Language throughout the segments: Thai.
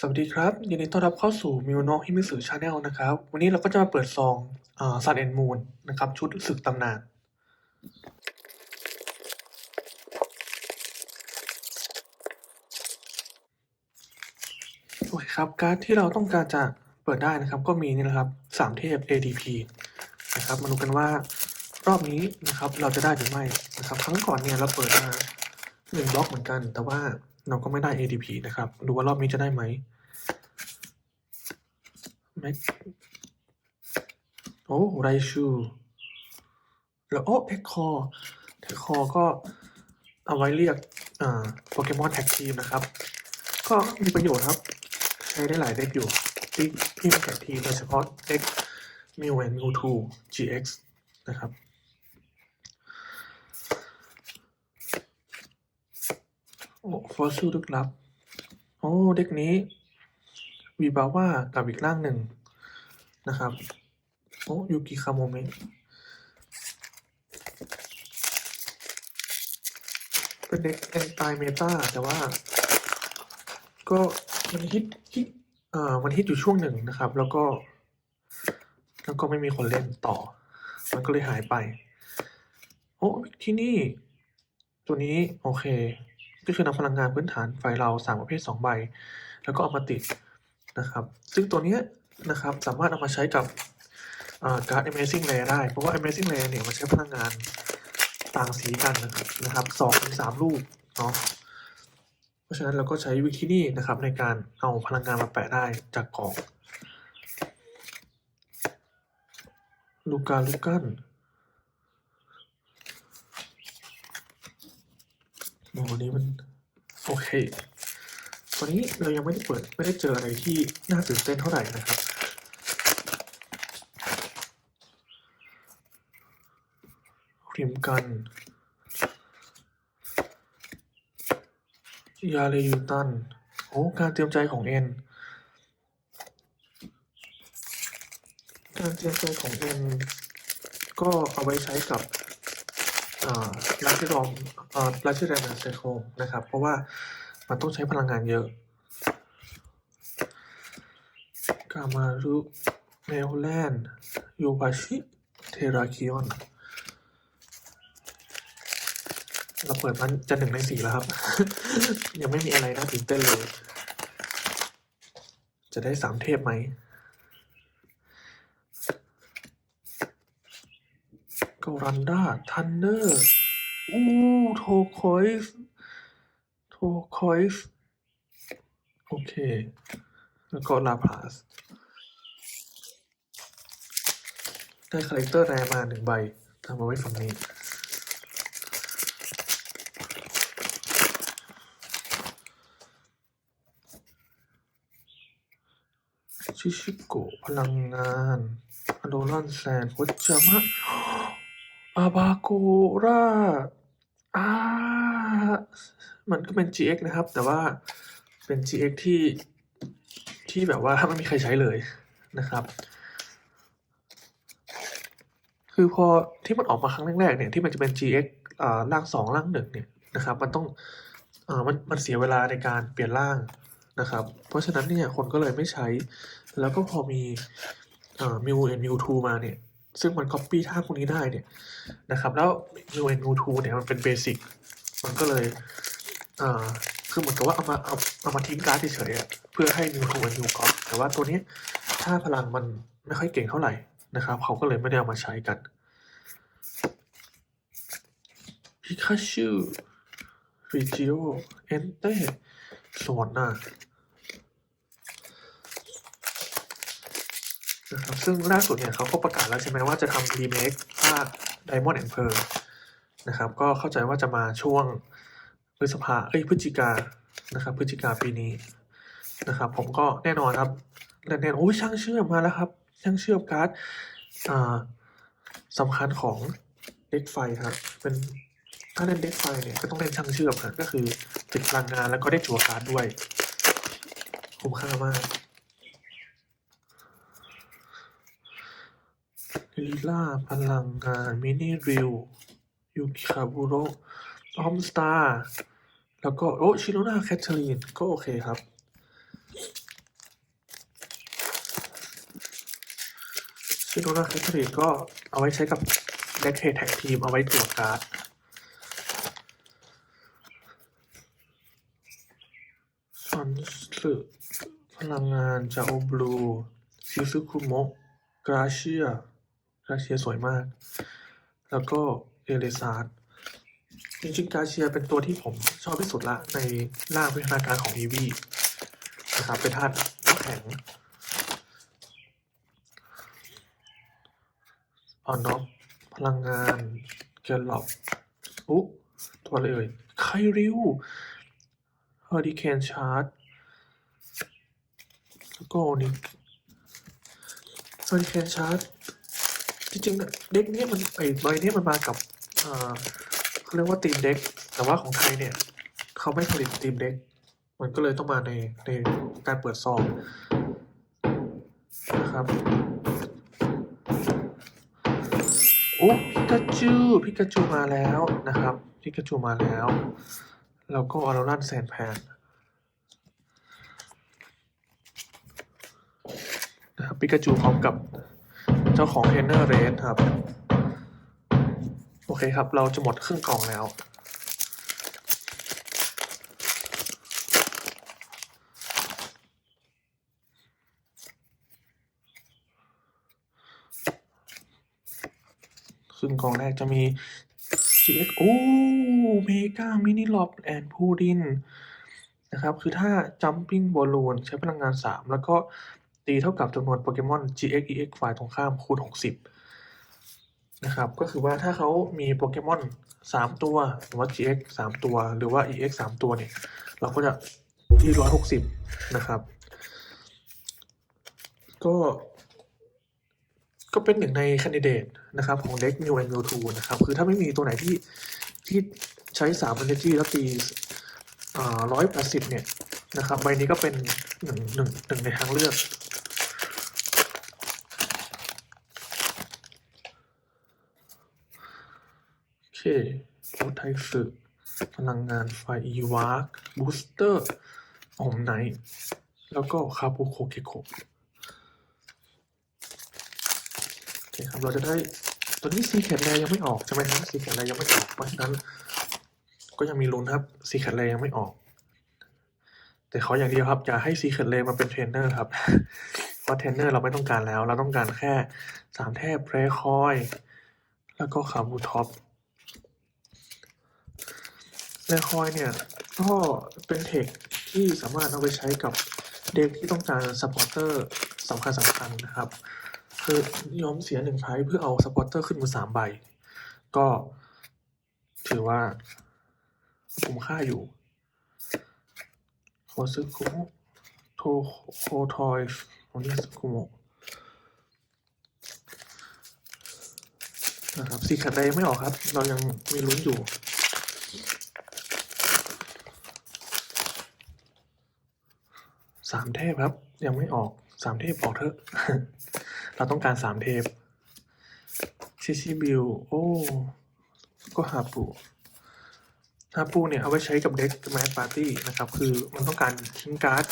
สวัสดีครับยินดีต้อนรับเข้าสู่มิวโนะฮิมิสึชาแนลนะครับ วันนี้เราก็จะมาเปิดซองซันแอนมูนนะครับ ชุดศึกตำนาน โอเคครับ การ์ดที่เราต้องการจะเปิดได้นะครับ ก็มีนี่แหละครับสามเทพ ADP นะครับมาดูกันว่ารอบนี้นะครับเราจะได้หรือไม่นะครับ ครั้งก่อนเนี่ยเราเปิดมาหนึ่งบล็อกเหมือนกันแต่ว่า เราก็ไม่ได้ ADP นะครับ ดูว่ารอบนี้จะได้ไหมแม็กโอ้ไรชูแล้วโอ้เทคคอเทคคอก็เอาไว้เรียกอ่าโปเกมอนแท็กทีมนะครับ ก็มีประโยชน์ครับ ใช้ได้หลายเด็กอยู่ที่ที่มีแท็กทีมโดยเฉพาะเด็กมิวแอนมิวทู GX นะครับ โอ้ ฟอสซิลลึกลับ โอ้เด็กนี้วีบาว่ากับอีกร่างหนึ่งนะครับ โอ้ยูกิคาโมเมะเป็นเด็กแอนตายเมตาแต่ว่า ก็มันฮิตฮิตอ่ามันฮิตอยู่ช่วงหนึ่งนะครับ แล้วก็ แล้วก็ไม่มีคนเล่นต่อ มันก็เลยหายไป โอ้ที่นี่ ตัวนี้ โอเค ก็คือนำพลังงานพื้นฐานไฟเราสามประเภทสองใบ แล้วก็เอามาติดนะครับ ซึ่งตัวนี้นะครับสามารถเอามาใช้กับการ์ด Amazing Layer ได้ เพราะว่า Amazing Layer เนี่ยมันใช้พลังงานต่างสีกันนะครับนะครับสองถึงสามลูกเนาะเพราะฉะนั้นเราก็ใช้วิธีนี้นะครับในการเอาพลังงานมาแปะได้จากกล่องลูกาลูกัน โอ้วันนี้มันโอเควันนี้เรายังไม่ได้เปิดไม่ได้เจออะไรที่น่าตื่นเต้นเท่าไหร่นะครับริมกันยาเลยูตันโอ้การเตรียมใจของเอ็นการเตรียมใจของเอ็นก็เอาไว้ใช้กับ อ่าลาชิรอมอ่าลาชิแรมไซโคมนะครับ เพราะว่ามันต้องใช้พลังงานเยอะกามารุเมลแลนด์ยูบาชิเทราคิออนเราเปิดมันจะหนึ่งในสี่แล้วครับ ยังไม่มีอะไรน่าตื่นเต้นเลย จะได้สามเทพไหม กรันดาทันเนอร์ อู้โทคอยส์โทคอยส์โอเค แล้วก็ลาพลาส ได้คาแรคเตอร์แรมาหนึ่งใบทำเอาไว้ฝั่งนี้ชิชิโกะพลังงานอโดรอนแซนโคจามะ อาบาโกราอ่ามันก็เป็น GX นะครับ แต่ว่าเป็น GX ที่ที่แบบว่าไม่มีใครใช้เลยนะครับ คือพอที่มันออกมาครั้งแรกๆเนี่ยที่มันจะเป็น GX อ่าร่างสองร่างหนึ่งเนี่ยนะครับ มันต้องอ่ามันมันเสียเวลาในการเปลี่ยนร่างนะครับ เพราะฉะนั้นเนี่ยคนก็เลยไม่ใช้ แล้วก็พอมีอ่ามิวเอ็นมิวทูมาเนี่ย ซึ่งมัน copy ท่าพวกนี้ได้เนี่ยนะครับ แล้วมิวเอ็นมิวทูเนี่ยมันเป็นเบสิกมันก็เลยอ่าคือเหมือนกับว่าเอามาเอาเอามาทิ้งการ์ดเฉยๆเพื่อให้มิวทูมันมิวก๊อปแต่ว่าตัวนี้ถ้าพลังมันไม่ค่อยเก่งเท่าไหร่นะครับ เขาก็เลยไม่ได้เอามาใช้กันพิคาชูริจิโอเอนเต้สวนน่ะ นะครับซึ่งล่าสุดเนี่ยเขาก็ประกาศแล้วใช่ไหมว่าจะทำรีเมคภาค Diamond and Pearl นะครับ ก็เข้าใจว่าจะมาช่วงพฤษภาเอ้ยพฤศจิกานะครับพฤศจิกาปีนี้นะครับ ผมก็แน่นอนครับแน่นโอ้ยช่างเชื่อมมาแล้วครับ ช่างเชื่อมการ์ดสำคัญของเด็กไฟครับเป็นถ้าเล่นเด็กไฟเนี่ยก็ต้องเล่นช่างเชื่อมครับก็คือติดพลังงานแล้วก็ได้จั่วการ์ดด้วย คุ้มค่ามาก ลีลาพลังงาน มินิริว ยูกิคาบุโรทอมสตาร์ แล้วก็ โอชิโนนาแคทเธอรีน ก็โอเคครับชิโนนาแคทเธอรีนก็เอาไว้ใช้กับแดกเทแท็กทีม เอาไว้ตรวจการ์ดฟันสึพลังงาน จาโอบลูซิซุคุโมะกราเชีย กาเชียสวยมาก แล้วก็เอเลซาร์ดจริงๆกาเชียเป็นตัวที่ผมชอบที่สุดละในร่างพัฒนาการของอีวีนะครับเป็นธาตุแข็งออนน็อฟพลังงานเกลล็อกอุ๊ตัวอะไรเอ่ยไคริวเฮอริเคนชาร์จแล้วก็นี่เฮอริเคนชาร์ด จจริงๆเด็กเนี้ยมันไอ้ใบเนี้ยมันมากับอ่าเขาเรียกว่าทีมเด็ก แต่ว่าของไทยเนี่ยเขาไม่ผลิตทีมเด็ก มันก็เลยต้องมาในในการเปิดซองนะครับโอ้พิกาจูพิกาจูมาแล้วนะครับพิกาจูมาแล้ว แล้วก็ออร์รันแซนแพนนะครับพิกาจูพร้อมกับ เจ้าของเทรนเนอร์เรสครับ โอเคครับ เราจะหมดครึ่งกล่องแล้วซึ่งกล่องแรกจะมี GX โอ้เมกามินิล็อบแอนพูดินนะครับ คือถ้า Jumping Balloon ใช้พลังงาน 3 แล้วก็ ตีเท่ากับจำนวนโปเกมอน GX EX ฝ่ายตรงข้ามคูณ 60 นะครับ ก็คือว่าถ้าเขามีโปเกมอน 3 ตัว หรือว่า GX 3 ตัว หรือว่า EX 3 ตัวเนี่ย เราก็จะที่ 160 นะครับ ก็ ก็เป็นหนึ่งในคนดิเดตนะครับของเด็ก New and New 2นะครับ คือถ้าไม่มีตัวไหนที่ที่ใช้ 3 Energy แล้วตีอ่า180เนี่ยนะครับใบนี้ก็เป็นหนึ่งหนึ่งหนึ่งในทางเลือก โอเคโอไทสึพลังงานไฟอีวาร์กบูสเตอร์อมไนท์แล้วก็คาบุโคเกโคโอเคครับ เราจะได้ตัวนี้ซีแคทแรยังไม่ออกใช่ไหมครับซีแคทแรยังไม่ออกเพราะฉะนั้น ก็ยังมีลุ้นครับซีแคทแรยังไม่ออก แต่ขออย่างเดียวครับ อย่าให้ซีแคทแรมาเป็นเทรนเนอร์ครับเพราะเทรนเนอร์เราไม่ต้องการแล้ว เราต้องการแค่สามแทบแพรคอย แล้วก็คาบูท็อป แพรคอยเนี่ยก็เป็นเทคที่สามารถเอาไปใช้กับเด็กที่ต้องการซัพพอร์เตอร์สำคัญสำคัญนะครับ คือยอมเสียหนึ่งไพรเพื่อเอาสปอร์เตอร์ขึ้นมือสามใบ ก็ถือว่าคุ้มค่าอยู่โคซึคุโมโทโคทอยโอนิสคุโมนะครับสีขัดแดไม่ออกครับ เรายังมีลุ้นอยู่ สามเทพครับ ยังไม่ออกสามเทพออกเถอะ เราต้องการสามเทพชิชิบิวโอ้ก็ฮาปูฮาปูเนี่ยเอาไว้ใช้กับเด็กแมสปาร์ตี้นะครับ คือมันต้องการทิ้งการ์ด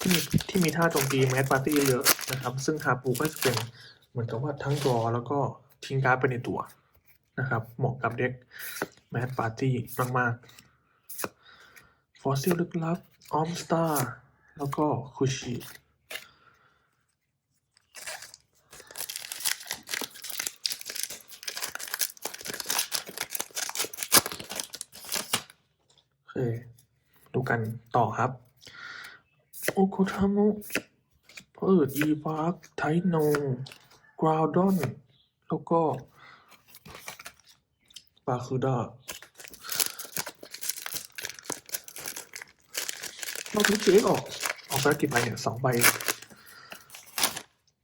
ที่มีที่มีท่าโจมตีแมสปาร์ตี้เยอะๆนะครับ ซึ่งฮาปูก็จะเป็นเหมือนกับว่าทั้งรอแล้วก็ทิ้งการ์ดไปในตัวนะครับ เหมาะกับเด็กแมสปาร์ตี้มากๆฟอสซิลลึกลับออมสตาร์ แล้วก็คุชิโอเคดูกันต่อครับ โอโคทามุเปิดอีวาร์กไทโนกราวดอน แล้วก็ปาคือดา เราทุก GX ออก ออกไปแล้วกี่ใบเนี่ยสองใบ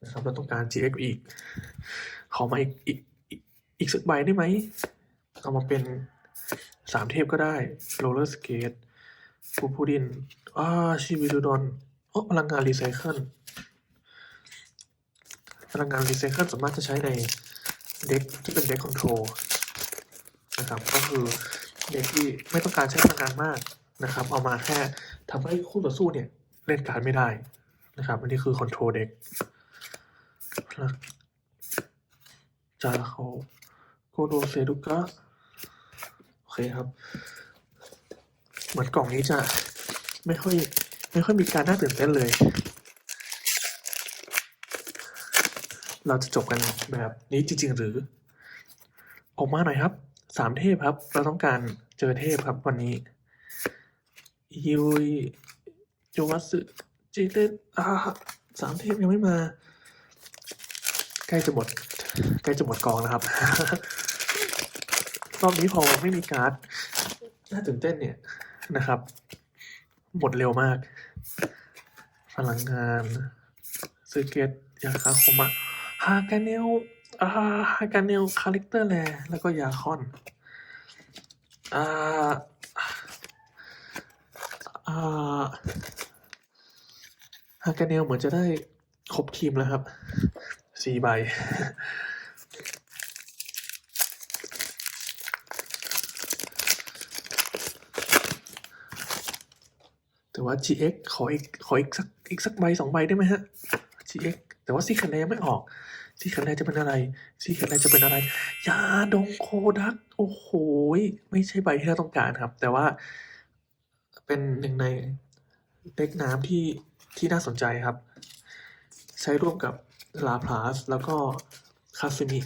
นะครับเราต้องการ GX อีก ขอมาอีกอีกอีกสักใบได้ไหม เอามาเป็นสามเทพก็ได้โรลเลอร์สเกตปูพูดินอ่าชิวิดูดอนโอ้พลังงานรีไซเคิลพลังงานรีไซเคิลสามารถจะใช้ในเด็กที่เป็นเด็กคอนโทรลนะครับ ก็คือเด็กที่ไม่ต้องการใช้พลังงานมากนะครับ เอามาแค่ ทำให้คู่ต่อสู้เนี่ยเล่นการดไม่ได้นะครับอันนี้คือคอนโทรลเด็กจาเขาโกโดเซดุกะโอเคครับ เหมือนกล่องนี้จะไม่ค่อยไม่ค่อยมีการน่าตื่นเต้นเลย เราจะจบกันแบบนี้จริง ๆ หรือ ออกมาหน่อยครับ สามเทพครับ เราต้องการเจอเทพครับวันนี้ ฮิวโจวัสึจิเตนอ่าสามเทพยังไม่มา ใกล้จะหมด ใกล้จะหมดกองแล้วครับ รอบนี้พอไม่มีการ์ด น่าตื่นเต้นเนี่ยนะครับ หมดเร็วมาก พลังงานซูเกตยาคาคมะฮากาเนลอ่าฮากาเนลคาแรคเตอร์แลแล้วก็ยาคอน อ่า ฮากาเนลเหมือนจะได้ครบทีมแล้วครับสี่ใบ แต่ว่า GX ขออีกขออีกสักอีกสักใบสองใบได้ไหมฮะ GX แต่ว่าซีคันแลไม่ออกซีคันแลจะเป็นอะไรซีคันแลจะเป็นอะไร ยาดงโคดัก โอ้โห ไม่ใช่ใบที่เราต้องการครับ แต่ว่า เป็นหนึ่งในเด็กน้ำที่ที่น่าสนใจครับ ใช้ร่วมกับลาพลาสแล้วก็คาสมิ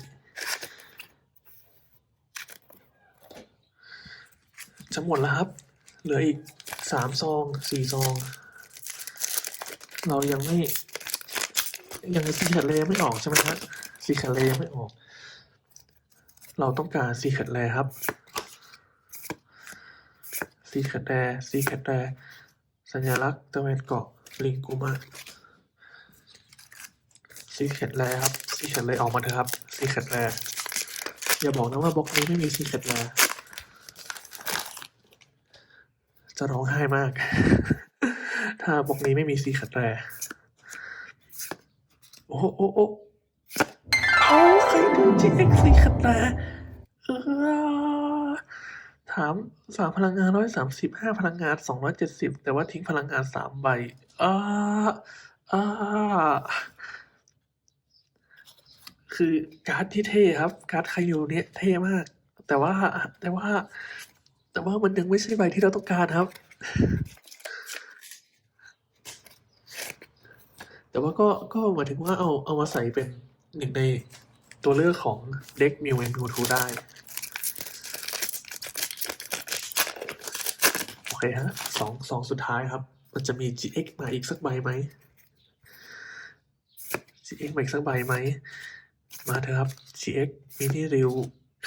จะหมดแล้วครับ เหลืออีกสามซองสี่ซอง เรายังไม่ ยังซีเ e ตเลไม่ออกใช่ไหมฮะซีเ e ตเลยังไม่ออก เราต้องการซีเ e ตเลครับ ซีเ e ตเลซีเ e ตเลสัญลักษณ์ตะเวนเกาะลิงกูมาซีเ e ตเลครับซีเ e ตเลออกมาเถอะครับซีเ e ตเลอย่าบอกนะว่าบล็อกนี้ไม่มีซีเ e ตเลจะร้องไห้มาก ถ้าบล็อกนี้ไม่มีซีเ e ตเลโอ้โหโอ้โอ้ใครดู GX ซีเ e ตเลเออ ถามสามพลังงานร้อยสามสิบห้าพลังงานสองร้อยเจ็ดสิบแต่ว่าทิ้งพลังงานสามใบอ่าอ่าคือการ์ดที่เท่ครับ การ์ดไคยูเนี่ยเท่มาก แต่ว่าแต่ว่า แต่ว่ามันยังไม่ใช่ใบที่เราต้องการครับ แต่ว่าก็ก็หมายถึงว่าเอาเอามาใส่เป็นหนึ่งในตัวเลือกของเด็กมิวเอนมิวทูได้ โอ เคฮะสองสองสุดท้ายครับ มันจะมี GX มาอีกสักใบไหม GX มาอีกสักใบไหม มาเถอะครับ GX มินิริว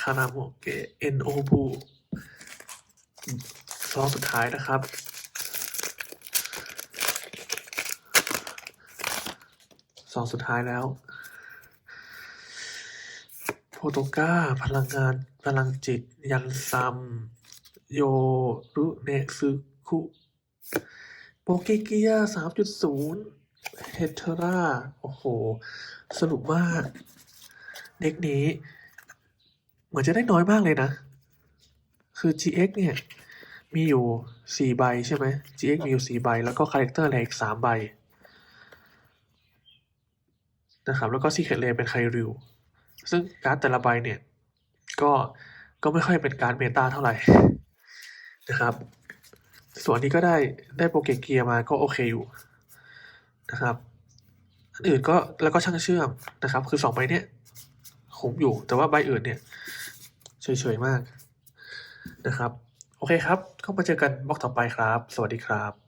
คานาโมเกะเอ็นโอบูซองสุดท้ายนะครับซองสุดท้ายแล้ว โพโตก้า พลังงาน พลังจิต ยันซัม โยรุเนซึคุโปเกเกียสามจุดศูนย์เฮเทราโอ้โห สรุปว่า เด็กนี้ เหมือนจะได้น้อยมากเลยนะ คือ GX เนี่ย มีอยู่สี่ใบใช่ไหม GX มีอยู่สี่ใบ แล้วก็คาแรคเตอร์แรอีกสามใบ นะครับ แล้วก็ซีเคเลเป็นไคริว ซึ่งการ์ดแต่ละใบเนี่ย ก็ก็ไม่ค่อยเป็นการเมตาเท่าไหร่ นะครับ ส่วนนี้ก็ได้ได้โปรเกเกียมาก็โอเคอยู่นะครับอันอื่นก็แล้วก็ช่างเชื่อมนะครับ คือสองใบเนี้ยคุ้มอยู่ แต่ว่าใบอื่นเนี่ยเฉยๆมากนะครับ โอเคครับก็มาเจอกันบล็อกต่อไปครับ สวัสดีครับ